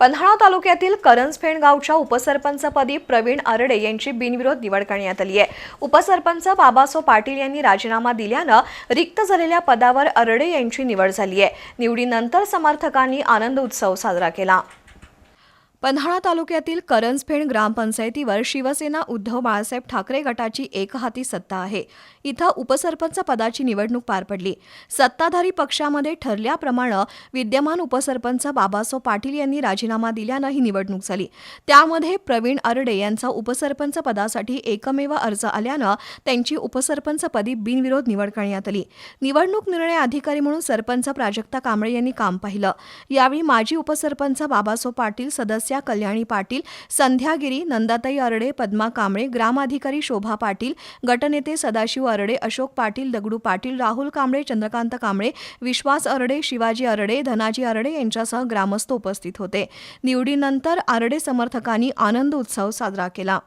पन्हाळा तालुक्यातील करंजफेण गावच्या उपसरपंचपदी प्रवीण आरडे यांची बिनविरोध निवड करण्यात आली आहे. उपसरपंच बाबासो पाटील यांनी राजीनामा दिल्यानं रिक्त झालेल्या पदावर आरडे यांची निवड झाली आहे. निवडीनंतर समर्थकांनी आनंद उत्सव साजरा केला. पन्हाळा तालुक्यातील करंजफेण ग्रामपंचायतीवर शिवसेना उद्धव बाळासाहेब ठाकरे गटाची एकहाती सत्ता आहे. इथं उपसरपंच पदाची निवडणूक पार पडली. सत्ताधारी पक्षामध्ये ठरल्याप्रमाणे विद्यमान उपसरपंच बाबासो पाटील यांनी राजीनामा दिल्यानं ही निवडणूक झाली. त्यामध्ये प्रवीण अरडे यांचा उपसरपंच पदासाठी एकमेव अर्ज आल्यानं त्यांची उपसरपंचपदी बिनविरोध निवड करण्यात आली. निवडणूक निर्णय अधिकारी म्हणून सरपंच प्राजक्ता कांबळे यांनी काम पाहिलं. यावेळी माजी उपसरपंच बाबासो पाटील सदस्य कल्याणी पाटील संध्यागिरी नंदाताई अरडे पद्मा कांबळे ग्रामाधिकारी शोभा पाटील गटनेते सदाशिव अरडे अशोक पाटील दगडू पाटील राहुल कांबळे चंद्रकांत कांबळे विश्वास अरडे शिवाजी अरडे धनाजी अरडे यांच्यासह ग्रामस्थ उपस्थित होते. निवडीनंतर आरडे समर्थकांनी आनंद उत्सव साजरा केला.